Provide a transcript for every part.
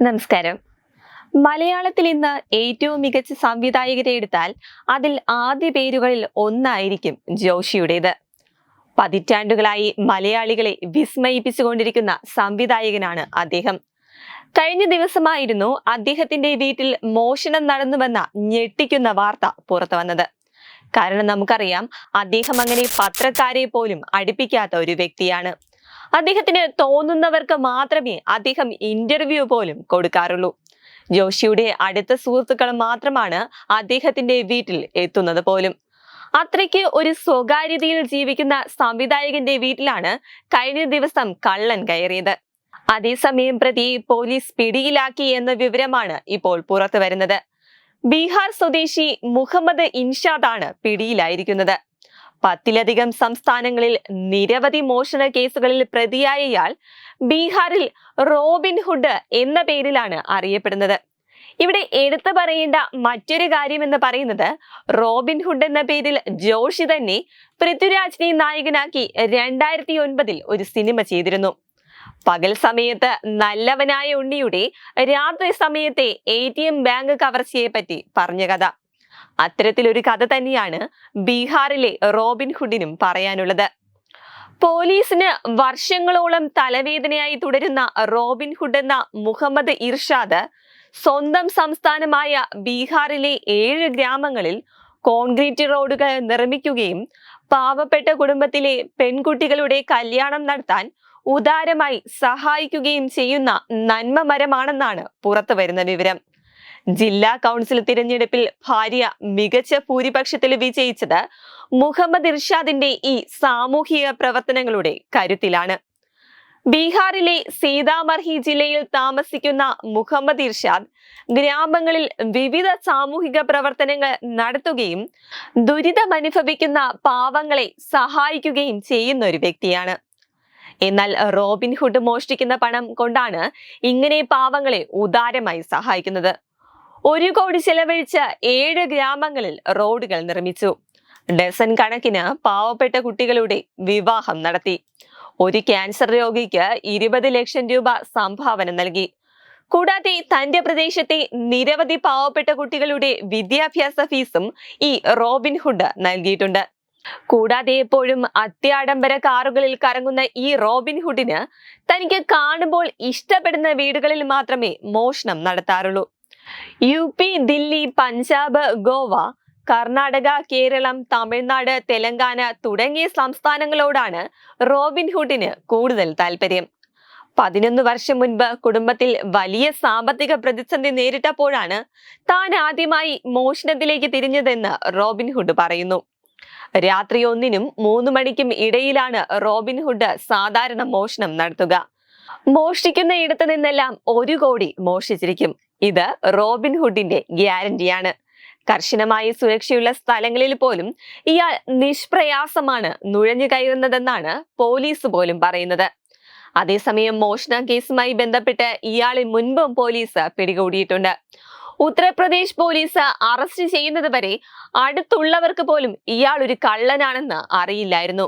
നമസ്കാരം. മലയാളത്തിൽ ഇന്ന് ഏറ്റവും മികച്ച സംവിധായകരെ എടുത്താൽ അതിൽ ആദ്യ പേരുകളിൽ ഒന്നായിരിക്കും ജോഷിയുടേത്. പതിറ്റാണ്ടുകളായി മലയാളികളെ വിസ്മയിപ്പിച്ചുകൊണ്ടിരിക്കുന്ന സംവിധായകനാണ് അദ്ദേഹം. കഴിഞ്ഞ ദിവസമായിരുന്നു അദ്ദേഹത്തിന്റെ വീട്ടിൽ മോഷണം നടന്നുവെന്ന ഞെട്ടിക്കുന്ന വാർത്ത പുറത്തു വന്നത്. കാരണം നമുക്കറിയാം അദ്ദേഹം അങ്ങനെ പത്രക്കാരെ പോലും അടുപ്പിക്കാത്ത ഒരു വ്യക്തിയാണ്. അദ്ദേഹത്തിന് തോന്നുന്നവർക്ക് മാത്രമേ അദ്ദേഹം ഇന്റർവ്യൂ പോലും കൊടുക്കാറുള്ളൂ. ജോഷിയുടെ അടുത്ത സുഹൃത്തുക്കൾ മാത്രമാണ് അദ്ദേഹത്തിന്റെ വീട്ടിൽ എത്തുന്നത് പോലും. അത്രയ്ക്ക് ഒരു സ്വകാര്യതയിൽ ജീവിക്കുന്ന സംവിധായകന്റെ വീട്ടിലാണ് കഴിഞ്ഞ ദിവസം കള്ളൻ കയറിയത്. അതേസമയം പ്രതി പോലീസ് പിടിയിലാക്കി എന്ന വിവരമാണ് ഇപ്പോൾ പുറത്തു വരുന്നത് ബീഹാർ സ്വദേശി മുഹമ്മദ് ഇൻഷാദാണ് പിടിയിലായിരിക്കുന്നത്. പത്തിലധികം സംസ്ഥാനങ്ങളിൽ നിരവധി മോഷണ കേസുകളിൽ പ്രതിയായ ഇയാൾ ബീഹാറിൽ റോബിൻഹുഡ് എന്ന പേരിലാണ് അറിയപ്പെടുന്നത്. ഇവിടെ എടുത്തു പറയേണ്ട മറ്റൊരു കാര്യം എന്ന് പറയുന്നത് റോബിൻഹുഡ് എന്ന പേരിൽ ജോഷി തന്നെ പൃഥ്വിരാജിനെ നായകനാക്കി രണ്ടായിരത്തി ഒൻപതിൽ ഒരു സിനിമ ചെയ്തിരുന്നു. പകൽ സമയത്ത് നല്ലവനായ ഉണ്ണിയുടെ രാത്രി സമയത്തെ എ ടി എം ബാങ്ക് കവർച്ചയെ പറ്റി പറഞ്ഞ കഥ. അത്തരത്തിലൊരു കഥ തന്നെയാണ് ബീഹാറിലെ റോബിൻ ഹുഡിനും പറയാനുള്ളത്. പോലീസിന് വർഷങ്ങളോളം തലവേദനയായി തുടരുന്ന റോബിൻ ഹുഡ് എന്ന മുഹമ്മദ് ഇർഷാദ് സ്വന്തം സംസ്ഥാനമായ ബീഹാറിലെ ഏഴ് ഗ്രാമങ്ങളിൽ കോൺക്രീറ്റ് റോഡുകൾ നിർമ്മിക്കുകയും പാവപ്പെട്ട കുടുംബത്തിലെ പെൺകുട്ടികളുടെ കല്യാണം നടത്താൻ ഉദാരമായി സഹായിക്കുകയും ചെയ്യുന്ന നന്മമരമാണെന്നാണ് പുറത്തു വരുന്ന വിവരം. ജില്ലാ കൗൺസിൽ തിരഞ്ഞെടുപ്പിൽ ഭാര്യ മികച്ച ഭൂരിപക്ഷത്തിൽ വിജയിച്ചത് മുഹമ്മദ് ഇർഷാദിന്റെ ഈ സാമൂഹിക പ്രവർത്തനങ്ങളുടെ കരുത്തിലാണ്. ബീഹാറിലെ സീതാമർഹി ജില്ലയിൽ താമസിക്കുന്ന മുഹമ്മദ് ഇർഷാദ് ഗ്രാമങ്ങളിൽ വിവിധ സാമൂഹിക പ്രവർത്തനങ്ങൾ നടത്തുകയും ദുരിതമനുഭവിക്കുന്ന പാവങ്ങളെ സഹായിക്കുകയും ചെയ്യുന്ന ഒരു വ്യക്തിയാണ്. എന്നാൽ റോബിൻഹുഡ് മോഷ്ടിക്കുന്ന പണം കൊണ്ടാണ് ഇങ്ങനെ പാവങ്ങളെ ഉദാരമായി സഹായിക്കുന്നത്. ഒരു കോടി ചെലവഴിച്ച ഏഴ് ഗ്രാമങ്ങളിൽ റോഡുകൾ നിർമ്മിച്ചു. ഡസൻ കണക്കിന് പാവപ്പെട്ട കുട്ടികളുടെ വിവാഹം നടത്തി. ഒരു ക്യാൻസർ രോഗിക്ക് ഇരുപത് ലക്ഷം രൂപ സംഭാവന നൽകി. കൂടാതെ തന്റെ പ്രദേശത്തെ നിരവധി പാവപ്പെട്ട കുട്ടികളുടെ വിദ്യാഭ്യാസ ഫീസും ഈ റോബിൻഹുഡ് നൽകിയിട്ടുണ്ട്. കൂടാതെ എപ്പോഴും അത്യാഡംബര കാറുകളിൽ കറങ്ങുന്ന ഈ റോബിൻഹുഡിന് തനിക്ക് കാണുമ്പോൾ ഇഷ്ടപ്പെടുന്ന വീടുകളിൽ മാത്രമേ മോഷണം നടത്താറുള്ളൂ. യു പി ദില്ലി പഞ്ചാബ് ഗോവ കർണാടക കേരളം തമിഴ്നാട് തെലങ്കാന തുടങ്ങിയ സംസ്ഥാനങ്ങളോടാണ് റോബിൻഹുഡിന് കൂടുതൽ താല്പര്യം. പതിനൊന്ന് വർഷം മുൻപ് കുടുംബത്തിൽ വലിയ സാമ്പത്തിക പ്രതിസന്ധി നേരിട്ടപ്പോഴാണ് താൻ ആദ്യമായി മോഷണത്തിലേക്ക് തിരിഞ്ഞതെന്ന് റോബിൻഹുഡ് പറയുന്നു. രാത്രി ഒന്നിനും മൂന്ന് മണിക്കും ഇടയിലാണ് റോബിൻഹുഡ് സാധാരണ മോഷണം നടത്തുക. മോഷ്ടിക്കുന്ന ഇടത്തു നിന്നെല്ലാം ഒരു കോടി മോഷ്ടിച്ചിരിക്കും. ഇത് റോബിൻ ഹുഡിന്റെ ഗ്യാരണ്ടിയാണ് കർശനമായ സുരക്ഷയുള്ള സ്ഥലങ്ങളിൽ പോലും ഇയാൾ നിഷ്പ്രയാസമാണ് നുഴഞ്ഞു കയറുന്നതെന്നാണ് പോലീസ് പോലും പറയുന്നത്. അതേസമയം മോഷണ കേസുമായി ബന്ധപ്പെട്ട് ഇയാളെ മുൻപും പോലീസ് പിടികൂടിയിട്ടുണ്ട്. ഉത്തർപ്രദേശ് പോലീസ് അറസ്റ്റ് ചെയ്യുന്നത് വരെ അടുത്തുള്ളവർക്ക് പോലും ഇയാൾ ഒരു കള്ളനാണെന്ന് അറിയില്ലായിരുന്നു.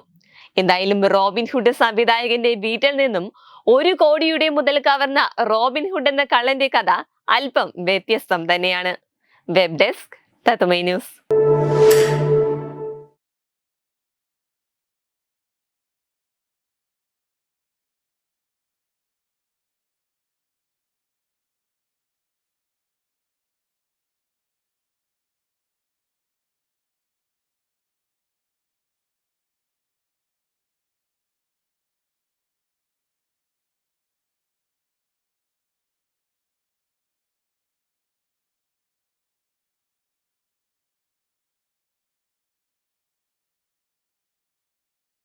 എന്തായാലും റോബിൻഹുഡ് സംവിധായകന്റെ വീട്ടിൽ നിന്നും ഒരു കോടിയുടെ മുതൽ കവർന്ന റോബിൻ ഹുഡ് എന്ന കള്ളന്റെ കഥ അല്പം വ്യത്യസ്തം തന്നെയാണ്. Web desk തത്മൈ news